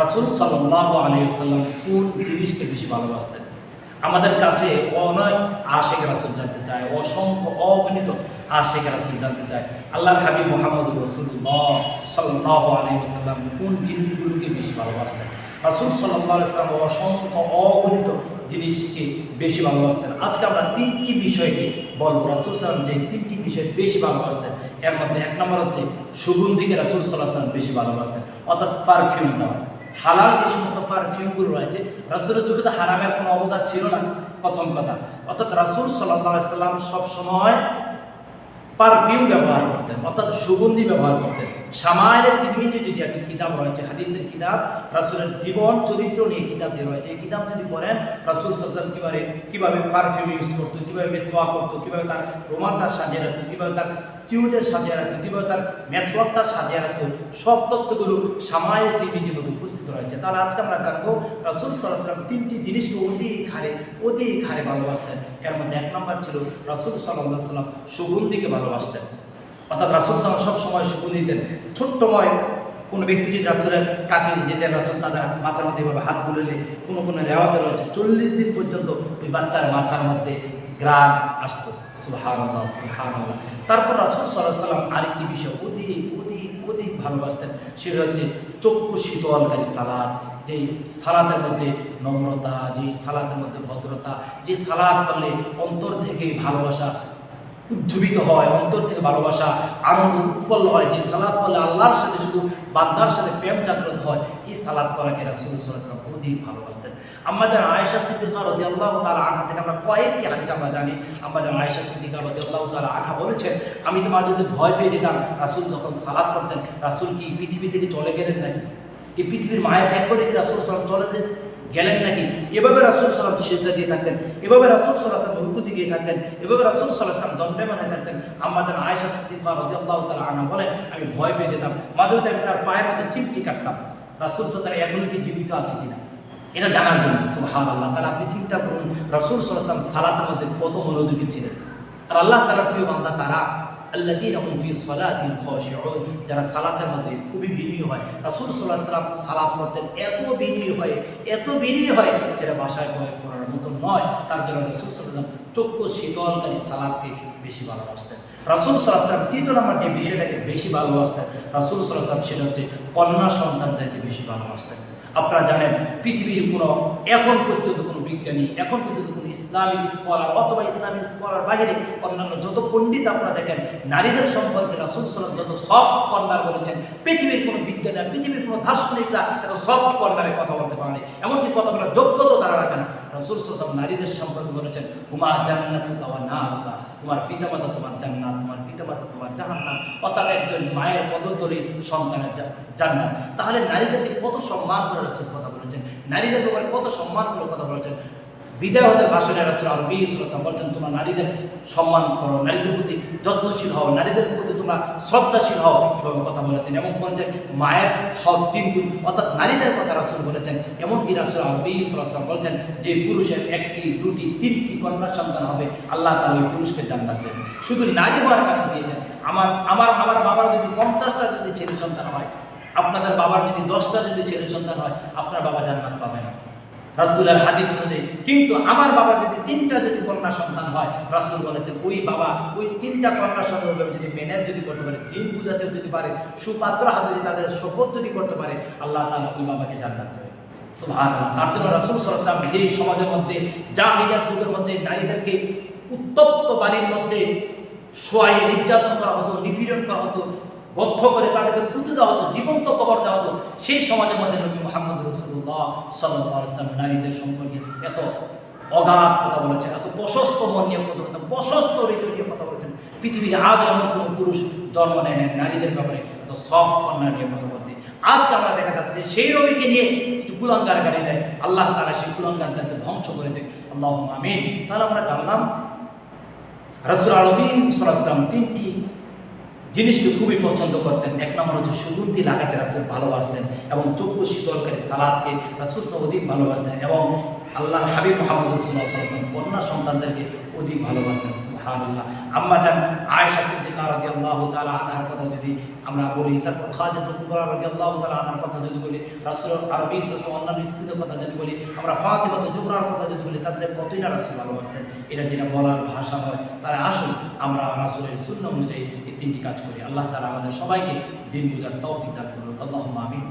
রাসুল সাল্লাহ আলিয়াল্লাম কোন জিনিসকে বেশি ভালোবাসতেন? আমাদের কাছে অনেক আশেখ রাসুল জানতে চায়, অসংখ্য অগণিত আশেখ রাসুল জানতে চায়। আল্লাহর হাবিব মোহাম্মদ রসুল্লাহ সাল্লাহ আলিয়াল্লাম কোন জিনিসগুলোকে বেশি ভালোবাসতেন? রাসুল সাল্লাহ ইসলাম অসংখ্য অগণিত জিনিসকে বেশি ভালোবাসতেন। আজকে আমরা তিনটি বিষয়কে বলব। রাসুল সাল্লাম যে তিনটি বিষয় বেশি ভালোবাসতেন, এর মধ্যে এক নম্বর হচ্ছে সুগন্ধিকে রাসুল সাল্লাহ বেশি ভালোবাসতেন, অর্থাৎ পারফিউম দেওয়া হালাল যে সমস্ত পারফিউমগুলো রয়েছে, রাসুলের যুগে তো হারামের কোনো অবদান ছিল না, প্রথম কথা। অর্থাৎ রাসুল সাল্লাহ সাল্লাম সবসময় পারফিউম ব্যবহার করতেন, অর্থাৎ সুগন্ধি ব্যবহার করতেন। সামায়ের তিরমিজে যদি একটি কিতাব রয়েছে, হাদিসের কিতাব, রাসুলের জীবন চরিত্র নিয়ে কিতাব যে রয়েছে। এই কিতাব যদি পড়েন, রাসুল সাল্লাম কীভাবে কীভাবে পারফিউম ইউজ করতো, কীভাবে মেসোয়া করতো, কীভাবে তার রোমানটা সাজিয়ে রাখতো, কীভাবে তার চিউটের সাজিয়ে রাখতো, কীভাবে তার মেসওয়াকটা সাজিয়ে রাখতো, সব তথ্যগুলো সামায়ের তিরমিজের মধ্যে উপস্থিত রয়েছে। তাহলে আজকে আমরা জানব, রাসুল সাল্লাম তিনটি জিনিসকে অধিক হারে অধিক হারে ভালোবাসতেন। এর মধ্যে এক নম্বর ছিল রাসুল সাল্লাহ সাল্লাম সুগন্ধিকে ভালোবাসতেন। অর্থাৎ রাসুল সাল্লাম সবসময় সুগন্ধি দিতেন। ছোট্টময় কোনো ব্যক্তি যদি রাসুলের কাছে যেতেন রাসুল তাদের মাথার মধ্যে এভাবে হাত বুলেলে কোনো কোনো রেওয়াতে রয়েছে, চল্লিশ দিন পর্যন্ত ওই বাচ্চার মাথার মধ্যে গ্রাম আসতো। সুহান আল্লাহ সুহান আল্লাহ তারপর রাসুল সাল্লাহ সাল্লাম আরেকটি বিষয় অধিক অধিক অধিক ভালোবাসতেন। সেটা হচ্ছে চক্ষু শীতলকারী সালাদ। যে সালাদের মধ্যে নম্রতা যে সালাদের মধ্যে ভদ্রতা যে সালাদ করলে অন্তর থেকে ভালোবাসা উজ্জীবিত হয়, অন্তর থেকে ভালোবাসা, আনন্দ উৎপন্ন হয়। যে সালাদ করলে আল্লাহর সাথে শুধু বান্দার সাথে প্রেম জাগ্রত হয়, এই সালাদ করাকে রাসুল সাল্লাম অধিক ভালোবাসতেন। আমরা যারা আয়েশা সিদ্দিকা রদি আল্লাহ তালা আনহা থেকে আমরা কয়েকটি হাদিস আমরা জানি। আমরা যারা আয়েশা সিদ্দিকা রদি আল্লাহ তালা আনহা বলেছেন, আমি তোমার যদি ভয় পেয়ে যেতাম, রাসুল যখন সালাদ করতেন রাসুল কি পৃথিবী থেকে চলে গেলেন নাকি? এই পৃথিবীর মায়া ত্যাগ করে কি রাসুল চলে যেত গেলেন নাকি? এভাবে রাসুল সালাম সিজদা দিয়ে থাকতেন, এভাবে রাসুল সাল্লাম রুকুতি গিয়ে থাকতেন, এভাবে রাসুল সাল্লাম দণ্ডেমান হয়ে থাকতেন। আমাদের আয়সা সিদ্দিকা রদি আল্লাহ তালা আনা বলেন, আমি ভয় পেয়ে যেতাম। মাঝে মধ্যে আমি তার পায়ের মধ্যে চিমটি কাটতাম। রাসুল সাল্লাম এখনও কি জীবিত আছে কিনা? এটা জানার জন্য সুহান আল্লাহ তাহলে আপনি চিন্তা করুন, রাসুল সাল্লাম সালাতের মধ্যে কত মনোযোগী ছিলেন? আর আল্লাহ তারা প্রিয় বান্দা তারা? যারা সালাতের মধ্যে খুবই বিনয়ী হয়। রাসূল আলাইহি সাল্লাম সালাত করতেন এত বিনয়ী হয়, এত বিনয়ী হয়, যেটা ভাষায় প্রয়োগ করার মতো নয়। তার জন্য রাসূল সাল্লাম চক্ষু শীতলকারী সালাতকে বেশি ভালোবাসতেন। রাসূল সাল্লাম তৃতীয় নম্বর যে বিষয়টাকে বেশি ভালোবাসতেন, রাসূল সাল্লাম সেটা হচ্ছে কন্যা সন্তানদেরকে বেশি ভালোবাসতেন। আপনারা জানেন, পৃথিবীর কোনো, এখন পর্যন্ত কোনো বিজ্ঞানী, এখন পর্যন্ত কোনো ইসলামিক স্কলার অথবা ইসলামিক স্কলার বাইরে অন্যান্য যত পণ্ডিত আপনারা দেখেন, নারীদের সম্পর্কে রাসুল সালাম যত সফট কর্নার বলেছেন, পৃথিবীর কোনো বিজ্ঞানী পৃথিবীর কোনো দার্শনিকরা এত সফট কর্নারে কথা বলতে পারে এমনকি বলার যোগ্যতা তারা রাখে না। রাসুল নারীদের সম্পর্কে বলেছেন, হুমা জান্নাত না তোমার পিতামাতা তোমার জান্নাত তোমার পিতামাতা তোমার জাহান্নাম অর্থাৎ একজন মায়ের পদতলী সন্তানের জান্নাত। তাহলে নারীদেরকে কত সম্মান করে রাসুল কথা বলেছেন, নারীদের ব্যাপারে কত সম্মান করে কথা বলেছেন। বিদায় হতে ভাষণে রাসুল আরবি ইসলাম বলছেন, তোমরা নারীদের সম্মান করো, নারীদের প্রতি যত্নশীল হও, নারীদের প্রতি তোমরা শ্রদ্ধাশীল হও। এভাবে কথা বলেছেন। এবং বলেছেন মায়ের হক তিন গুণ অর্থাৎ নারীদের কথা রাসুল বলেছেন। এমনকি রাসুল আরবি ইসলাম বলছেন, যে পুরুষের একটি, দুটি, তিনটি কন্যা সন্তান হবে, আল্লাহ তালা ওই পুরুষকে জান্নাত দেবেন। শুধু নারী হওয়ার কারণ দিয়েছেন। আমার আমার আমার বাবার যদি পঞ্চাশটা যদি ছেলে সন্তান হয় আপনাদের বাবার যদি দশটা যদি ছেলে সন্তান হয়, আপনার বাবা জান্নাত পাবে না। রাসুলের হাদিস অনুযায়ী, কিন্তু আমার বাবা যদি তিনটা যদি কন্যা সন্তান হয়, রাসুল বলেছেন, ওই বাবা, ওই তিনটা কন্যা সন্তান যদি মেনের যদি করতে পারে দিন পূজাতেও যদি পারে, সুপাত্র হাতে যদি তাদের শপথ যদি করতে পারে, আল্লাহ তালা ওই বাবাকে জান্নাত দেবে। সুবহান তার জন্য রাসুল সরসাম যেই সমাজের মধ্যে যা জাহিলিয়াত যুগের মধ্যে নারীদেরকে উত্তপ্ত বাড়ির মধ্যে শোয়াই নির্যাতন করা হতো, নিপীড়ন করা হতো বদ্ধ করে তাদেরকে পুঁতে দেওয়া হতো, জীবন্ত কবর দেওয়া হতো। সেই সমাজের মধ্যে নবী মোহাম্মদ রসুল্লাহ সাল্লাম নারীদের সম্পর্কে এত অগাধ কথা বলেছেন, এত প্রশস্ত মন নিয়ে কথা বলেছেন, প্রশস্ত হৃদয় নিয়ে কথা বলেছেন। পৃথিবীর আজ এমন কোনো পুরুষ জন্ম নেয় না নারীদের ব্যাপারে, এত সফট কন্যা নিয়ে কথা বলতে। আজকে আমরা দেখা যাচ্ছে সেই রবিকে নিয়ে কিছু কুলঙ্গার গাড়ি দেয়। আল্লাহ তারা সেই কুলাঙ্গারদেরকে ধ্বংস করে দেয় আল্লাহ আমিন। তাহলে আমরা জানলাম, রাসুল আলমী সাল্লাম তিনটি জিনিসকে খুবই পছন্দ করতেন। এক নম্বর হচ্ছে সুগন্ধি লাগাতে রাসুল ভালোবাসতেন এবং চক্ষু শীতলকারী সালাদকে রাসুল অধিক ভালোবাসতেন এবং আল্লাহর হাবিব মোহাম্মদ রসুল্লাহ সাল্লাম কন্যা সন্তানদেরকে অধিক ভালোবাসতেন, সুবহানাল্লাহ। আম্মা জান আয়েশা সিদ্দিকা রাদিয়াল্লাহু তাআলা আনহার কথা যদি আমরা বলি, তারপর খাজাতুল কুবরা রাদিয়াল্লাহু তাআলা আনহার কথা যদি বলি, রাসূল আরবী সাল্লাল্লাহু অন্যান্য স্ত্রীদের কথা যদি বলি, আমরা ফাতিমা তো জুহরার কথা যদি বলি, তাদের কতই না রাসূল ভালোবাসতেন। এটা যেটা বলার ভাষা হয় তারা আসুন, আমরা রাসুলের শূন্য অনুযায়ী এই তিনটি কাজ করি। আল্লাহ তাআলা আমাদের সবাইকে দিন বুঝার তৌফিক দান করুন। আল্লাহুম্মা আমিন।